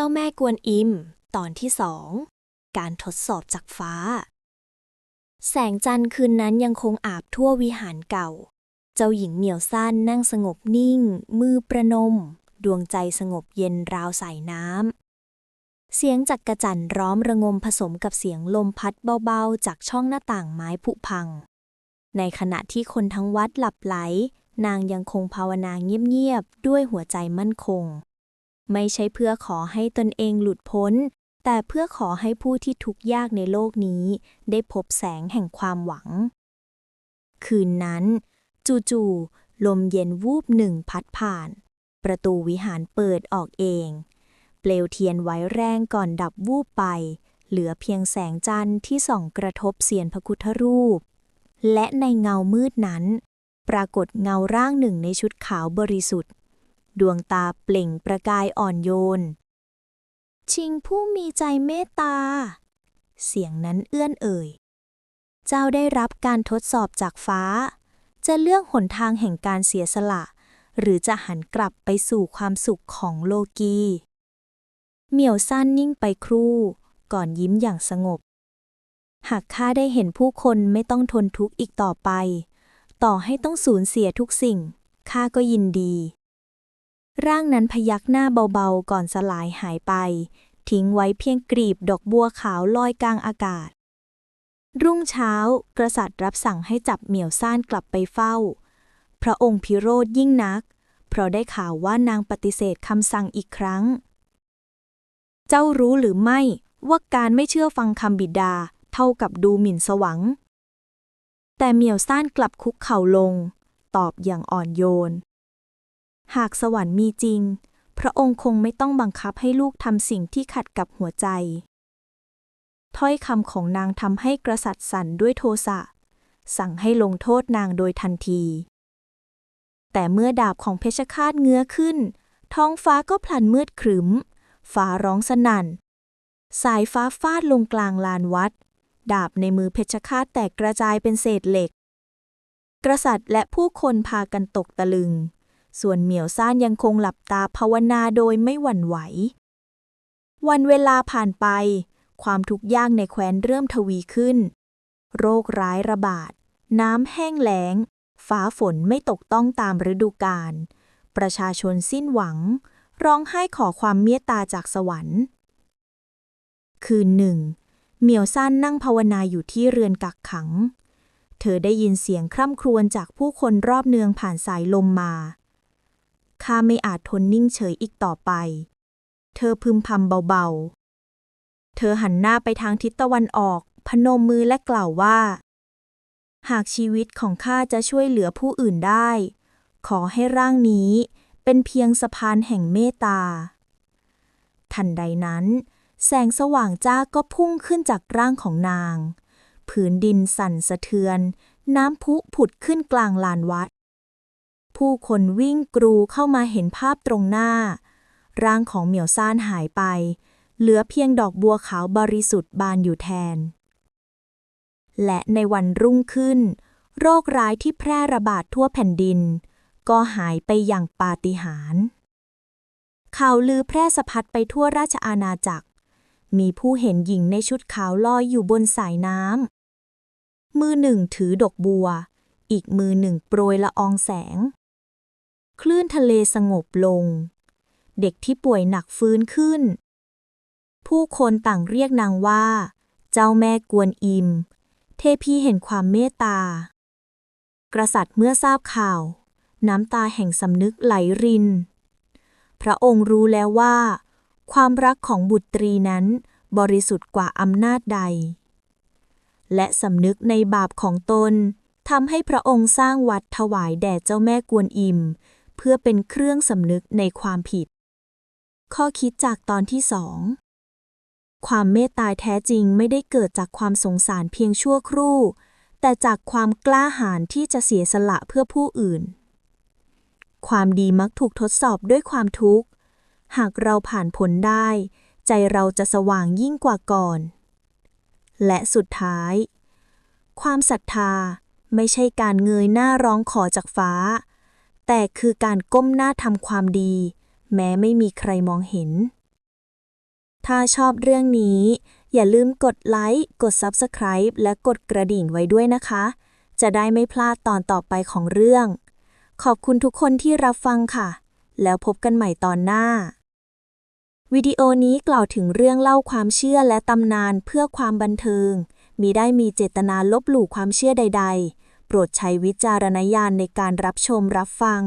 จ้าแม่กวนอิม ตอนที่สอง การทดสอบจากฟ้า แสงจันทร์คืนนั้นยังคงอาบทั่ววิหารเก่า เจ้าหญิงเหมียวสั้นนั่งสงบนิ่ง มือประนม ดวงใจสงบเย็นราวใส่น้ำ เสียงจักกระจันร้อมระงมผสมกับเสียงลมพัดเบาๆ จากช่องหน้าต่างไม้ผุพัง ในขณะที่คนทั้งวัดหลับไหล นางยังคงภาวนาเงียบๆ ด้วยหัวใจมั่นคง ไม่ใช่เพื่อขอให้ตนเองหลุดพ้น แต่เพื่อขอให้ผู้ที่ทุกข์ยากในโลกนี้ ได้พบแสงแห่งความหวัง คืนนั้น จู่ๆลมเย็นวูบหนึ่งพัดผ่าน ประตูวิหารเปิดออกเอง เปลวเทียนไว้แรงก่อนดับวูบไป เหลือเพียงแสงจันทร์ที่ส่องกระทบเสียนพระพุทธรูป และในเงามืดนั้น ปรากฏเงาร่างหนึ่งในชุดขาวบริสุทธิ์ ดวงตาเปล่งประกายอ่อนโยน ชิงผู้มีใจเมตตา เสียงนั้นเอื้อนเอ่ย เจ้าได้รับการทดสอบจากฟ้า จะเลือกหนทางแห่งการเสียสละ หรือจะหันกลับไปสู่ความสุขของโลกี เหมียวสั้นนิ่งไปครู่ ก่อนยิ้มอย่างสงบ หากข้าได้เห็นผู้คนไม่ต้องทนทุกข์อีกต่อไป ต่อให้ต้องสูญเสียทุกสิ่งข้าก็ยินดี ร่างนั้นพยักหน้าเบาๆ ก่อนสลายหายไป ทิ้งไว้เพียงกรีบดอกบัวขาวลอยกลางอากาศ รุ่งเช้า กษัตริย์รับสั่งให้จับเหมียวซ่านกลับไปเฝ้า พระองค์พิโรธยิ่งนัก เพราะได้ข่าวว่านางปฏิเสธคำสั่งอีกครั้ง เจ้ารู้หรือไม่ว่าการไม่เชื่อฟังคำบิดาเท่ากับดูหมิ่นสวรรค์แต่เหมียวซ่านกลับคุกเข่าลง ตอบอย่างอ่อนโยน หากสวรรค์มีจริง พระองค์คงไม่ต้องบังคับให้ลูกทำสิ่งที่ขัดกับหัวใจ ถ้อยคำของนางทำให้กษัตริย์สั่นด้วยโทสะ สั่งให้ลงโทษนางโดยทันที แต่เมื่อดาบของเพชฌฆาตเงื้อขึ้น ท้องฟ้าก็พลันมืดครึ้ม ฟ้าร้องสนั่น สายฟ้าฟาดลงกลางลานวัด ดาบในมือเพชฌฆาตแตกกระจายเป็นเศษเหล็ก กษัตริย์และผู้คนพากันตกตะลึง ส่วนเหมียวซ่านยังคงหลับตาภาวนาโดยไม่หวั่นไหว วันเวลาผ่านไป ความทุกข์ยากในแคว้นเริ่มทวีขึ้น โรคร้ายระบาด น้ำแห้งแล้ง ฟ้าฝนไม่ตกต้องตามฤดูกาล ประชาชนสิ้นหวัง ร้องไห้ขอความเมตตาจากสวรรค์ คืนหนึ่ง เหมียวสั้นนั่งภาวนาอยู่ที่เรือนกักขังเธอได้ยินเสียงคร่ำครวญจากผู้คนรอบเนืองผ่านสายลมมา ข้าไม่อาจทนนิ่งเฉยอีกต่อไป เธอพึมพำเบาๆ เธอหันหน้าไปทางทิศตะวันออก พนมมือและกล่าวว่า หากชีวิตของข้าจะช่วยเหลือผู้อื่นได้ ขอให้ร่างนี้เป็นเพียงสะพานแห่งเมตตา ทันใดนั้น แสงสว่างจ้าก็พุ่งขึ้นจากร่างของนาง ผืนดินสั่นสะเทือน น้ำพุผุดขึ้นกลางลานวัด ผู้คนวิ่งกรูเข้ามาเห็นภาพตรงหน้า ร่างของเหมียวซ่านหายไป เหลือเพียงดอกบัวขาวบริสุทธิ์บานอยู่แทน และในวันรุ่งขึ้น โรคร้ายที่แพร่ระบาดทั่วแผ่นดิน ก็หายไปอย่างปาฏิหาริย์ข่าวลือแพร่สะพัดไปทั่วราชอาณาจักร มีผู้เห็นหญิงในชุดขาวลอยอยู่บนสายน้ำมือหนึ่งถือดอกบัว อีกมือหนึ่งโปรยละอองแสง คลื่นทะเลสงบลง เด็กที่ป่วยหนักฟื้นขึ้น ผู้คนต่างเรียกนางว่า เจ้าแม่กวนอิม เทพีเห็นความเมตตา กษัตริย์เมื่อทราบข่าว น้ำตาแห่งสำนึกไหลริน พระองค์รู้แล้วว่า ความรักของบุตรีนั้นบริสุทธิ์กว่าอำนาจใด และสำนึกในบาปของตนทำให้พระองค์สร้างวัดถวายแด่เจ้าแม่กวนอิม เพื่อเป็นเครื่องสำนึกในความผิด ข้อคิดจากตอนที่สองความเมตตาแท้จริงไม่ได้เกิดจากความสงสารเพียงชั่วครู่ แต่จากความกล้าหาญที่จะเสียสละเพื่อผู้อื่น ความดีมักถูกทดสอบด้วยความทุกข์ หากเราผ่านพ้นได้ ใจเราจะสว่างยิ่งกว่าก่อน และสุดท้าย ความศรัทธาไม่ใช่การเงยหน้าร้องขอจากฟ้า แต่คือการก้มหน้าทำความดี แม้ไม่มีใครมองเห็น ถ้าชอบเรื่องนี้ อย่าลืมกดไลค์ กด Subscribe และกดกระดิ่งไว้ด้วยนะคะ จะได้ไม่พลาดตอนต่อไปของเรื่อง ขอบคุณทุกคนที่รับฟังค่ะ แล้วพบกันใหม่ตอนหน้า วิดีโอนี้กล่าวถึงเรื่องเล่าความเชื่อและตำนานเพื่อความบันเทิง มีได้มีเจตนาลบหลู่ความเชื่อใด ๆ ปรดใช้วิจารณญาณในการรับชมรับฟัง